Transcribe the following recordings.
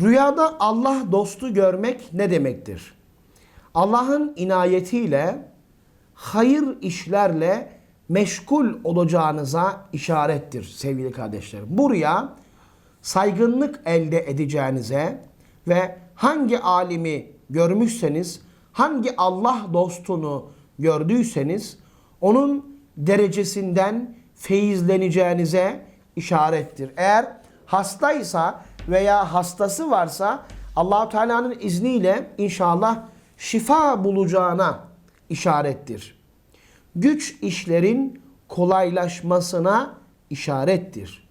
Rüyada Allah dostu görmek ne demektir? Allah'ın inayetiyle hayır işlerle meşgul olacağınıza işarettir sevgili kardeşlerim. Bu rüya saygınlık elde edeceğinize ve hangi alimi görmüşseniz, hangi Allah dostunu gördüyseniz onun derecesinden feyizleneceğinize işarettir. Eğer hastaysa veya hastası varsa Allahu Teala'nın izniyle inşallah şifa bulacağına işarettir. Güç işlerin kolaylaşmasına işarettir.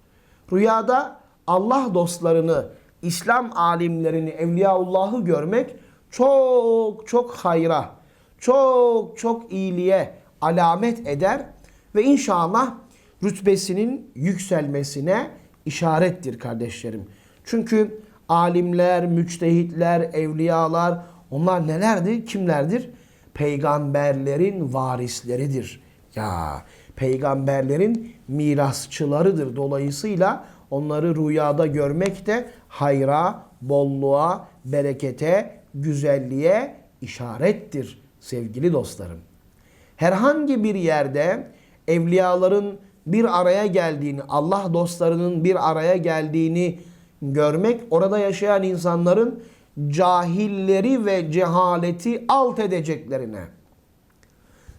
Rüyada Allah dostlarını, İslam alimlerini, Evliyaullah'ı görmek çok çok hayra, çok çok iyiliğe alamet eder ve inşallah rütbesinin yükselmesine işarettir kardeşlerim. Çünkü alimler, müçtehitler, evliyalar onlar nelerdir? Kimlerdir? Peygamberlerin varisleridir. Ya peygamberlerin mirasçılarıdır. Dolayısıyla onları rüyada görmek de hayra, bolluğa, berekete, güzelliğe işarettir sevgili dostlarım. Herhangi bir yerde evliyaların bir araya geldiğini, Allah dostlarının bir araya geldiğini görmek orada yaşayan insanların cahilleri ve cehaleti alt edeceklerine,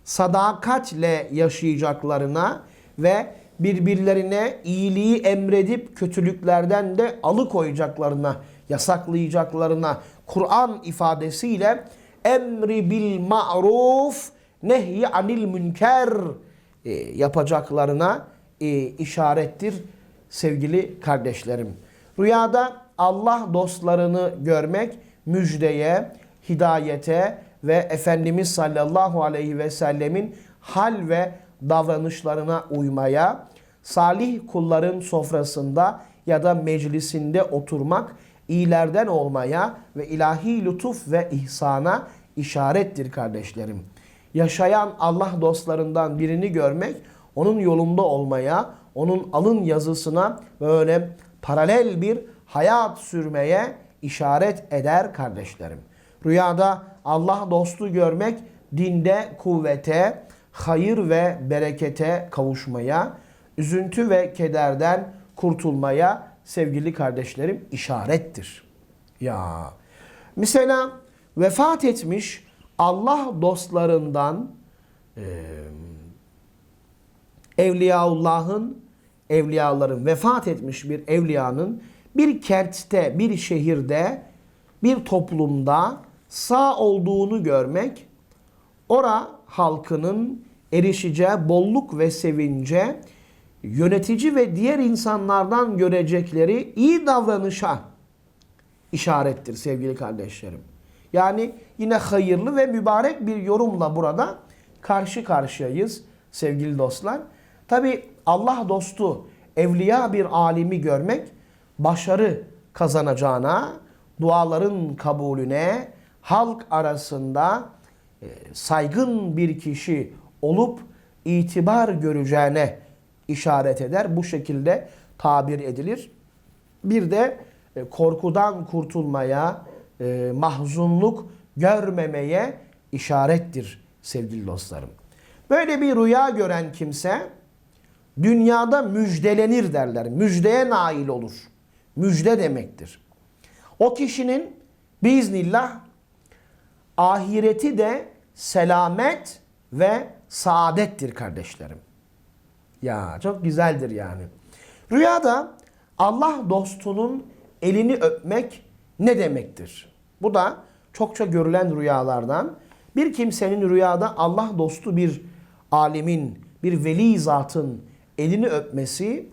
sadakatle yaşayacaklarına ve birbirlerine iyiliği emredip kötülüklerden de alıkoyacaklarına, yasaklayacaklarına Kur'an ifadesiyle emri bil ma'ruf nehy anil münker e, yapacaklarına e, işarettir sevgili kardeşlerim. Rüyada Allah dostlarını görmek müjdeye, hidayete ve Efendimiz sallallahu aleyhi ve sellemin hal ve davranışlarına uymaya, salih kulların sofrasında ya da meclisinde oturmak, iyilerden olmaya ve ilahi lütuf ve ihsana işarettir kardeşlerim. Yaşayan Allah dostlarından birini görmek, onun yolunda olmaya, onun alın yazısına böyle paralel bir hayat sürmeye işaret eder kardeşlerim. Rüyada Allah dostu görmek dinde kuvvete, hayır ve berekete kavuşmaya, üzüntü ve kederden kurtulmaya sevgili kardeşlerim işarettir. Ya mesela vefat etmiş Allah dostlarından e, Evliyaullah'ın evliyaların vefat etmiş bir evliyanın bir kentte, bir şehirde, bir toplumda sağ olduğunu görmek, ora halkının erişeceği bolluk ve sevince, yönetici ve diğer insanlardan görecekleri iyi davranışa işarettir sevgili kardeşlerim. Yani yine hayırlı ve mübarek bir yorumla burada karşı karşıyayız sevgili dostlar. Tabi Allah dostu, evliya bir alimi görmek başarı kazanacağına, duaların kabulüne, halk arasında e, saygın bir kişi olup itibar göreceğine işaret eder. Bu şekilde tabir edilir. Bir de e, korkudan kurtulmaya, e, mahzunluk görmemeye işarettir sevgili dostlarım. Böyle bir rüya gören kimse dünyada müjdelenir derler. Müjdeye nail olur. Müjde demektir. O kişinin biiznillah ahireti de selamet ve saadettir kardeşlerim. Ya çok güzeldir yani. Rüyada Allah dostunun elini öpmek ne demektir? Bu da çokça görülen rüyalardan. Bir kimsenin rüyada Allah dostu bir alimin, bir veli zatın elini öpmesi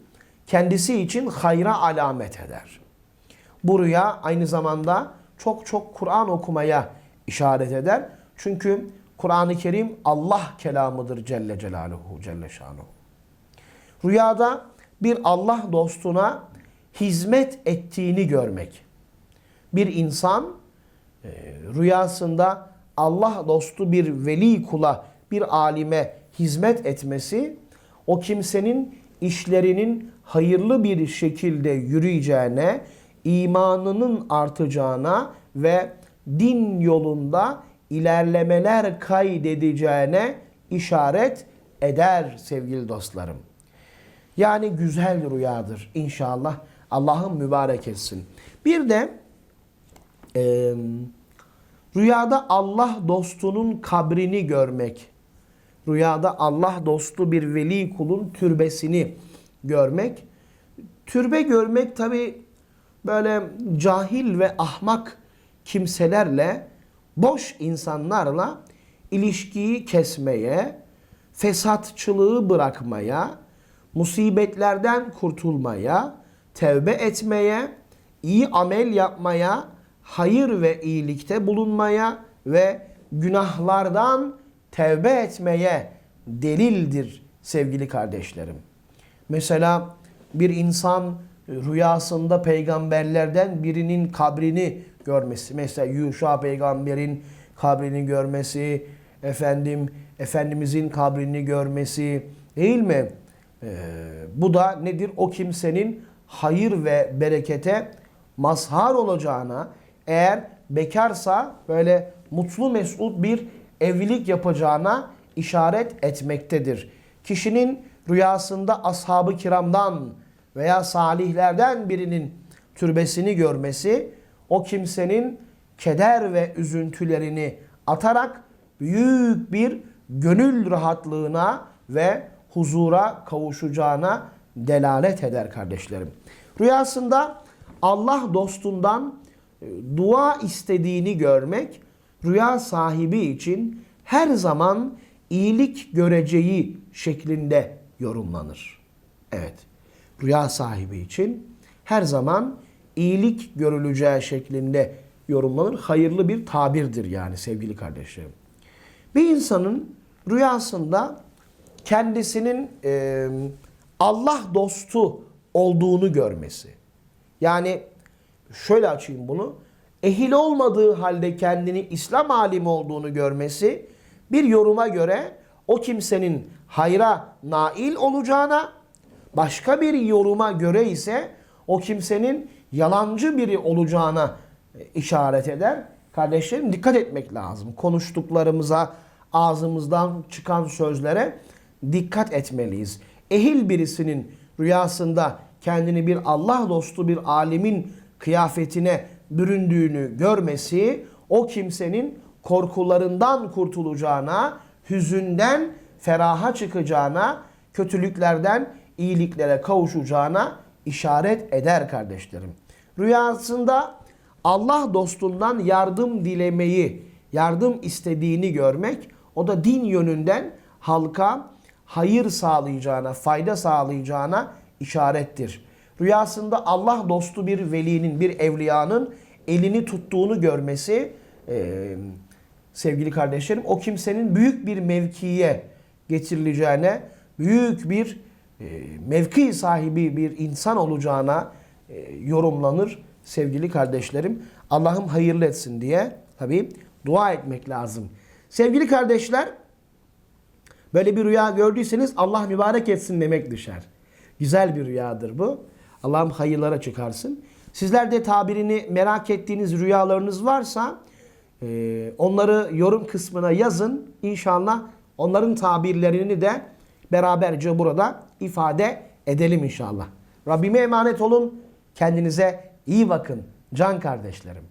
kendisi için hayra alamet eder. Bu rüya aynı zamanda çok çok Kur'an okumaya işaret eder. Çünkü Kur'an-ı Kerim Allah kelamıdır Celle Celaluhu Celle Şanuhu. Rüyada bir Allah dostuna hizmet ettiğini görmek. Bir insan e, rüyasında Allah dostu bir veli kula, bir alime hizmet etmesi o kimsenin işlerinin hayırlı bir şekilde yürüyeceğine, imanının artacağına ve din yolunda ilerlemeler kaydedeceğine işaret eder sevgili dostlarım. Yani güzel rüyadır inşallah. Allah'ın mübarek etsin. Bir de e, rüyada Allah dostunun kabrini görmek. Rüyada Allah dostu bir veli kulun türbesini görmek. Türbe görmek tabi böyle cahil ve ahmak kimselerle, boş insanlarla ilişkiyi kesmeye, fesatçılığı bırakmaya, musibetlerden kurtulmaya, tevbe etmeye, iyi amel yapmaya, hayır ve iyilikte bulunmaya ve günahlardan tevbe etmeye delildir sevgili kardeşlerim. Mesela bir insan rüyasında peygamberlerden birinin kabrini görmesi. Mesela Yuşa peygamberin kabrini görmesi, efendim Efendimizin kabrini görmesi değil mi? Ee, bu da nedir? O kimsenin hayır ve berekete mazhar olacağına, eğer bekarsa böyle mutlu mesut bir evlilik yapacağına işaret etmektedir. Kişinin rüyasında ashab-ı kiramdan veya salihlerden birinin türbesini görmesi o kimsenin keder ve üzüntülerini atarak büyük bir gönül rahatlığına ve huzura kavuşacağına delalet eder kardeşlerim. Rüyasında Allah dostundan e, dua istediğini görmek rüya sahibi için her zaman iyilik göreceği şeklinde yorumlanır. Evet. Rüya sahibi için her zaman iyilik görüleceği şeklinde yorumlanır. Hayırlı bir tabirdir yani sevgili kardeşlerim. Bir insanın rüyasında kendisinin e, Allah dostu olduğunu görmesi. Yani şöyle açayım bunu. Ehil olmadığı halde kendini İslam alimi olduğunu görmesi bir yoruma göre o kimsenin hayra nail olacağına, başka bir yoruma göre ise o kimsenin yalancı biri olacağına işaret eder. Kardeşlerim dikkat etmek lazım. Konuştuklarımıza, ağzımızdan çıkan sözlere dikkat etmeliyiz. Ehil birisinin rüyasında kendini bir Allah dostu bir alimin kıyafetine büründüğünü görmesi o kimsenin korkularından kurtulacağına, hüzünden feraha çıkacağına, kötülüklerden iyiliklere kavuşacağına işaret eder kardeşlerim. Rüyasında Allah dostundan yardım dilemeyi, yardım istediğini görmek o da din yönünden halka hayır sağlayacağına, fayda sağlayacağına işarettir. Rüyasında Allah dostu bir velinin, bir evliyanın elini tuttuğunu görmesi e, sevgili kardeşlerim o kimsenin büyük bir mevkiye getirileceğine, büyük bir e, mevki sahibi bir insan olacağına e, yorumlanır sevgili kardeşlerim. Allah'ım hayırlı etsin diye tabi dua etmek lazım. Sevgili kardeşler böyle bir rüya gördüyseniz Allah mübarek etsin demek düşer. Güzel bir rüyadır bu. Allah'ım hayırlara çıkarsın. Sizler de tabirini merak ettiğiniz rüyalarınız varsa e, onları yorum kısmına yazın. İnşallah onların tabirlerini de beraberce burada ifade edelim inşallah. Rabbime emanet olun. Kendinize iyi bakın can kardeşlerim.